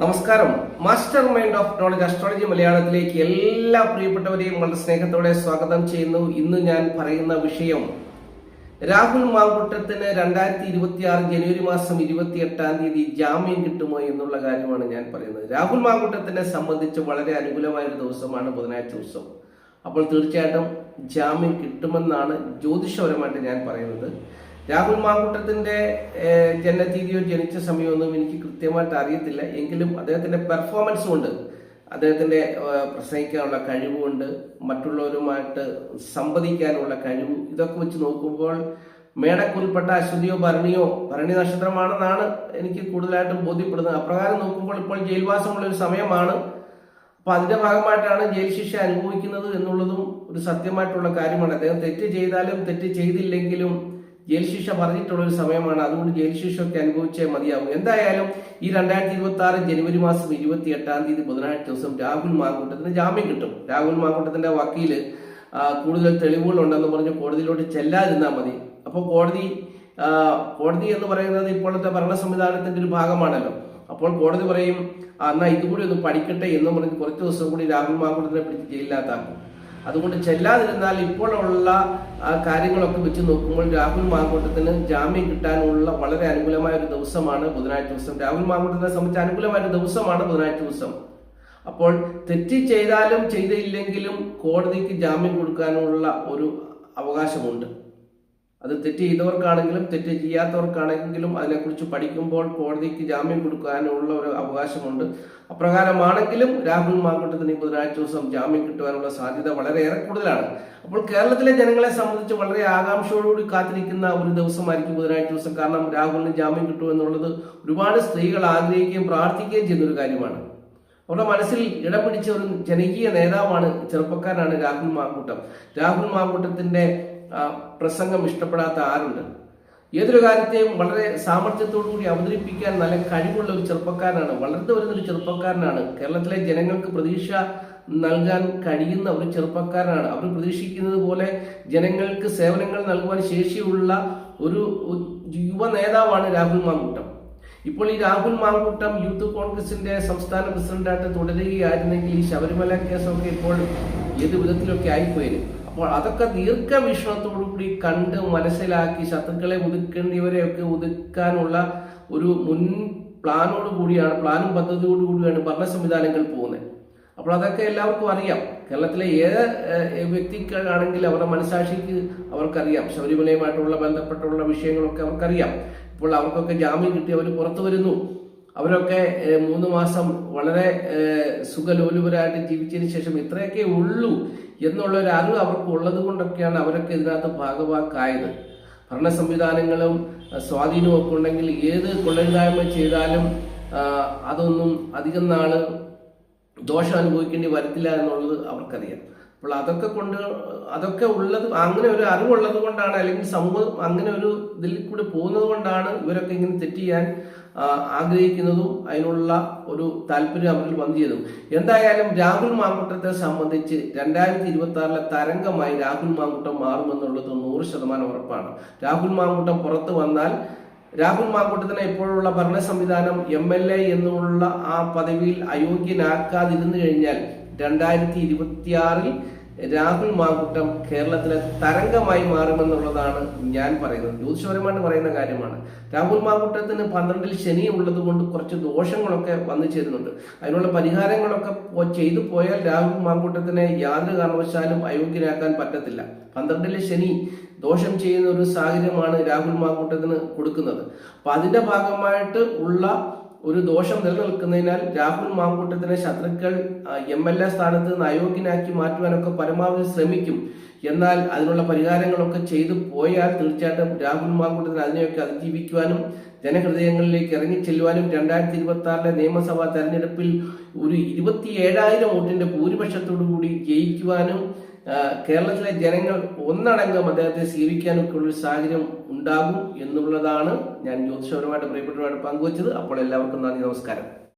നമസ്കാരം. Master Mind of Knowledge Astrology മലയാളത്തിലേക്ക് എല്ലാ പ്രിയപ്പെട്ടവരെയും വളരെ സ്നേഹത്തോടെ സ്വാഗതം ചെയ്യുന്നു. ഇന്ന് ഞാൻ പറയുന്ന വിഷയം രാഹുൽ മാങ്കുട്ടത്തിന് രണ്ടായിരത്തി ഇരുപത്തി ആറ് ജനുവരി മാസം ഇരുപത്തി എട്ടാം തീയതി ജാമ്യം കിട്ടുമോ എന്നുള്ള കാര്യമാണ് ഞാൻ പറയുന്നത്. രാഹുൽ മാങ്കുട്ടത്തിനെ സംബന്ധിച്ച് വളരെ അനുകൂലമായ ഒരു ദിവസമാണ് ബുധനാഴ്ച ദിവസം. അപ്പോൾ തീർച്ചയായിട്ടും ജാമ്യം കിട്ടുമെന്നാണ് ജ്യോതിഷപരമായിട്ട് ഞാൻ പറയുന്നത്. രാഹുൽ മാങ്കുട്ടത്തിന്റെ ജനനതീതിയോ ജനിച്ച സമയമൊന്നും എനിക്ക് കൃത്യമായിട്ട് അറിയത്തില്ല. എങ്കിലും അദ്ദേഹത്തിന്റെ പെർഫോമൻസ് കൊണ്ട് അദ്ദേഹത്തിന്റെ പ്രസംഗിക്കാനുള്ള കഴിവുകൊണ്ട് മറ്റുള്ളവരുമായിട്ട് സംവദിക്കാനുള്ള കഴിവ് ഇതൊക്കെ വെച്ച് നോക്കുമ്പോൾ മേടക്കുറിൽപ്പെട്ട അശ്വതിയോ ഭരണിയോ ഭരണി നക്ഷത്രമാണെന്നാണ് എനിക്ക് കൂടുതലായിട്ടും ബോധ്യപ്പെടുന്നത്. അപ്രകാരം നോക്കുമ്പോൾ ഇപ്പോൾ ജയിൽവാസമുള്ള ഒരു സമയമാണ്. അപ്പൊ അതിന്റെ ഭാഗമായിട്ടാണ് ജയിൽ ശിക്ഷ അനുഭവിക്കുന്നത് എന്നുള്ളതും ഒരു സത്യമായിട്ടുള്ള കാര്യമാണ്. അദ്ദേഹം തെറ്റ് ചെയ്താലും തെറ്റ് ചെയ്തില്ലെങ്കിലും ജയിൽ ശിക്ഷ പറഞ്ഞിട്ടുള്ള ഒരു സമയമാണ്. അതുകൊണ്ട് ജയിൽ ശിക്ഷയൊക്കെ അനുഭവിച്ചേ മതിയാവും. എന്തായാലും ഈ രണ്ടായിരത്തി ഇരുപത്തി ആറ് ജനുവരി മാസം ഇരുപത്തി എട്ടാം തീയതി ബുധനാഴ്ച ദിവസം രാഹുൽ മാങ്കൂട്ടത്തിന് ജാമ്യം കിട്ടും. രാഹുൽ മാങ്കൂട്ടത്തിന്റെ വക്കീൽ കൂടുതൽ തെളിവുകൾ ഉണ്ടെന്ന് പറഞ്ഞ് കോടതിയിലോട്ട് ചെല്ലാതിരുന്നാൽ മതി. അപ്പോൾ കോടതി കോടതി എന്ന് പറയുന്നത് ഇപ്പോഴത്തെ ഭരണ സംവിധാനത്തിന്റെ ഒരു ഭാഗമാണല്ലോ. അപ്പോൾ കോടതി പറയും "ആ, എന്നാ ഇതുകൂടി ഒന്ന് പഠിക്കട്ടെ എന്ന് പറഞ്ഞ് കുറച്ച് ദിവസം കൂടി രാഹുൽ മാങ്കൂട്ടത്തിനെ പിടിച്ച് ജയിലിനകത്താക്കും. അതുകൊണ്ട് ചെല്ലാതിരുന്നാൽ ഇപ്പോഴുള്ള കാര്യങ്ങളൊക്കെ വെച്ച് നോക്കുമ്പോൾ രാഹുൽ മാങ്കൂട്ടത്തിന് ജാമ്യം കിട്ടാനുള്ള വളരെ അനുകൂലമായ ഒരു ദിവസമാണ് ബുധനാഴ്ച ദിവസം. രാഹുൽ മാങ്കൂട്ടത്തിനെ സംബന്ധിച്ച് അനുകൂലമായ ഒരു ദിവസമാണ് ബുധനാഴ്ച ദിവസം. അപ്പോൾ തെറ്റ് ചെയ്താലും ചെയ്തില്ലെങ്കിലും കോടതിക്ക് ജാമ്യം കൊടുക്കാനുള്ള ഒരു അവകാശമുണ്ട്. അത് തെറ്റ് ചെയ്തവർക്കാണെങ്കിലും തെറ്റ് ചെയ്യാത്തവർക്കാണെങ്കിലും അതിനെക്കുറിച്ച് പഠിക്കുമ്പോൾ കോടതിക്ക് ജാമ്യം കൊടുക്കാനുള്ള ഒരു അവകാശമുണ്ട്. അപ്രകാരമാണെങ്കിലും രാഹുൽ മാങ്കുട്ടത്തിന് ബുധനാഴ്ച ദിവസം ജാമ്യം കിട്ടുവാനുള്ള സാധ്യത വളരെയേറെ കൂടുതലാണ്. അപ്പോൾ കേരളത്തിലെ ജനങ്ങളെ സംബന്ധിച്ച് വളരെ ആകാംക്ഷയോടുകൂടി കാത്തിരിക്കുന്ന ഒരു ദിവസമായിരിക്കും ബുധനാഴ്ച ദിവസം. കാരണം രാഹുലിന് ജാമ്യം കിട്ടും എന്നുള്ളത് ഒരുപാട് സ്ത്രീകൾ ആഗ്രഹിക്കുകയും പ്രാർത്ഥിക്കുകയും ചെയ്യുന്ന ഒരു കാര്യമാണ്. അവരുടെ മനസ്സിൽ ഇടം പിടിച്ച ഒരു ജനകീയ നേതാവാണ് ചെറുപ്പക്കാരനാണ് രാഹുൽ മാങ്കൂട്ടം രാഹുൽ മാങ്കൂട്ടത്തിന്റെ പ്രസംഗം ഇഷ്ടപ്പെടാത്ത ആരുണ്ട്? ഏതൊരു കാര്യത്തെയും വളരെ സാമർഥ്യത്തോടു കൂടി അവതരിപ്പിക്കാൻ നല്ല കഴിവുള്ള ഒരു ചെറുപ്പക്കാരനാണ് വളർന്നു വരുന്ന ഒരു ചെറുപ്പക്കാരനാണ് കേരളത്തിലെ ജനങ്ങൾക്ക് പ്രതീക്ഷ നൽകാൻ കഴിയുന്ന ഒരു ചെറുപ്പക്കാരനാണ്. അവർ പ്രതീക്ഷിക്കുന്നത് പോലെ ജനങ്ങൾക്ക് സേവനങ്ങൾ നൽകുവാൻ ശേഷിയുള്ള ഒരു യുവ നേതാവാണ് രാഹുൽ മാങ്കൂട്ടം. ഇപ്പോൾ ഈ രാഹുൽ മാങ്കൂട്ടം യൂത്ത് കോൺഗ്രസിന്റെ സംസ്ഥാന പ്രസിഡന്റായിട്ട് തുടരുകയായിരുന്നെങ്കിൽ ഈ ശബരിമല കേസൊക്കെ ഇപ്പോൾ ഏത് വിധത്തിലൊക്കെ ആയിപ്പോയേനെ. അപ്പോൾ അതൊക്കെ ദീർഘവീക്ഷണത്തോടുകൂടി കണ്ട് മനസ്സിലാക്കി ശത്രുക്കളെ ഒതുക്കേണ്ടിയവരെയൊക്കെ ഒതുക്കാനുള്ള ഒരു മുൻ പ്ലാനോട് കൂടിയാണ് പ്ലാനും പദ്ധതിയോട് കൂടിയാണ് ഭരണ സംവിധാനങ്ങൾ പോകുന്നത്. അപ്പോൾ അതൊക്കെ എല്ലാവർക്കും അറിയാം. കേരളത്തിലെ ഏത് വ്യക്തിക്കാണെങ്കിൽ അവരുടെ മനസാക്ഷിക്ക് അവർക്കറിയാം. ശബരിമലയുമായിട്ടുള്ള ബന്ധപ്പെട്ടുള്ള വിഷയങ്ങളൊക്കെ അവർക്കറിയാം. ഇപ്പോൾ അവർക്കൊക്കെ ജാമ്യം കിട്ടി അവർ പുറത്തു വരുന്നു. അവരൊക്കെ മൂന്ന് മാസം വളരെ സുഖലോലുപരായിട്ട് ജീവിച്ചതിന് ശേഷം ഇത്രയൊക്കെ ഉള്ളൂ എന്നുള്ള ഒരു അറിവ് അവർക്ക് ഉള്ളത് കൊണ്ടൊക്കെയാണ് അവരൊക്കെ ഇതിനകത്ത് ഭാഗവാക്കായത്. ഭരണ സംവിധാനങ്ങളും സ്വാധീനവും ഒക്കെ ഉണ്ടെങ്കിൽ ഏത് കൊള്ളരുതായ്മ ചെയ്താലും അതൊന്നും അധികം നാൾ ദോഷം അനുഭവിക്കേണ്ടി വരത്തില്ല എന്നുള്ളത് അവർക്കറിയാം. അപ്പോൾ അതൊക്കെ കൊണ്ട് അതൊക്കെ ഉള്ളത് അങ്ങനെ ഒരു അറിവുള്ളത് കൊണ്ടാണ് അല്ലെങ്കിൽ സമൂഹം അങ്ങനെ ഒരു ഇതിൽ കൂടി പോകുന്നത് കൊണ്ടാണ് ഇവരൊക്കെ ഇങ്ങനെ തെറ്റ് ചെയ്യാൻ ആഗ്രഹിക്കുന്നതും അതിനുള്ള ഒരു താല്പര്യം അവരിൽ വന്നിയതും എന്തായാലും രാഹുൽ മാങ്കുട്ടത്തെ സംബന്ധിച്ച് രണ്ടായിരത്തി ഇരുപത്തി ആറിലെ തരംഗമായി രാഹുൽ മാങ്കുട്ടം മാറുമെന്നുള്ളത് നൂറ് ശതമാനം ഉറപ്പാണ്. രാഹുൽ മാങ്കുട്ടം പുറത്തു വന്നാൽ രാഹുൽ മാങ്കൂട്ടത്തിനെ ഇപ്പോഴുള്ള ഭരണ സംവിധാനം എം എൽ എ എന്നുള്ള ആ പദവിയിൽ അയോഗ്യനാക്കാതിരുന്നു കഴിഞ്ഞാൽ രണ്ടായിരത്തി ഇരുപത്തിയാറിൽ രാഹുൽ മാകുട്ടം കേരളത്തിലെ തരംഗമായി മാറുമെന്നുള്ളതാണ് ഞാൻ പറയുന്നത്. ജ്യോതിഷപരമായിട്ട് പറയുന്ന കാര്യമാണ്. രാഹുൽ മാകുട്ടത്തിന് പന്ത്രണ്ടിൽ ശനി ഉള്ളത് കൊണ്ട് കുറച്ച് ദോഷങ്ങളൊക്കെ വന്നു ചേരുന്നുണ്ട്. അതിനുള്ള പരിഹാരങ്ങളൊക്കെ ചെയ്തു പോയാൽ രാഹുൽ മാകുട്ടത്തിനെ യാതൊരു കാരണവശാലും അയോഗ്യരാക്കാൻ പറ്റത്തില്ല. പന്ത്രണ്ടിലെ ശനി ദോഷം ചെയ്യുന്ന ഒരു സാഹചര്യമാണ് രാഹുൽ മാങ്കൂട്ടത്തിന് കൊടുക്കുന്നത്. അപ്പൊ അതിന്റെ ഭാഗമായിട്ട് ഉള്ള ഒരു ദോഷം നിലനിൽക്കുന്നതിനാൽ രാഹുൽ മാങ്കൂട്ടത്തിനെ ശത്രുക്കൾ എം എൽ എ സ്ഥാനത്ത് നിന്ന് അയോഗ്യനാക്കി മാറ്റുവാനൊക്കെ പരമാവധി ശ്രമിക്കും. എന്നാൽ അതിനുള്ള പരിഹാരങ്ങളൊക്കെ ചെയ്തു പോയാൽ തീർച്ചയായിട്ടും രാഹുൽ മാങ്കൂട്ടത്തിന് അതിനെയൊക്കെ അതിജീവിക്കുവാനും ജനഹൃദയങ്ങളിലേക്ക് ഇറങ്ങിച്ചെല്ലുവാനും രണ്ടായിരത്തി ഇരുപത്തി ആറിലെ നിയമസഭാ തെരഞ്ഞെടുപ്പിൽ ഒരു ഇരുപത്തി ഏഴായിരം വോട്ടിന്റെ ഭൂരിപക്ഷത്തോടു കൂടി ജയിക്കുവാനും കേരളത്തിലെ ജനങ്ങൾ ഒന്നടങ്കം അദ്ദേഹത്തെ സ്വീകരിക്കാനൊക്കെ ഉള്ളൊരു സാഹചര്യം ഉണ്ടാകും എന്നുള്ളതാണ് ഞാൻ ജ്യോതിഷപരമായിട്ട് പ്രിയപ്പെട്ടവരുമായിട്ട് പങ്കുവച്ചത്. അപ്പോൾ എല്ലാവർക്കും നന്ദി നമസ്കാരം.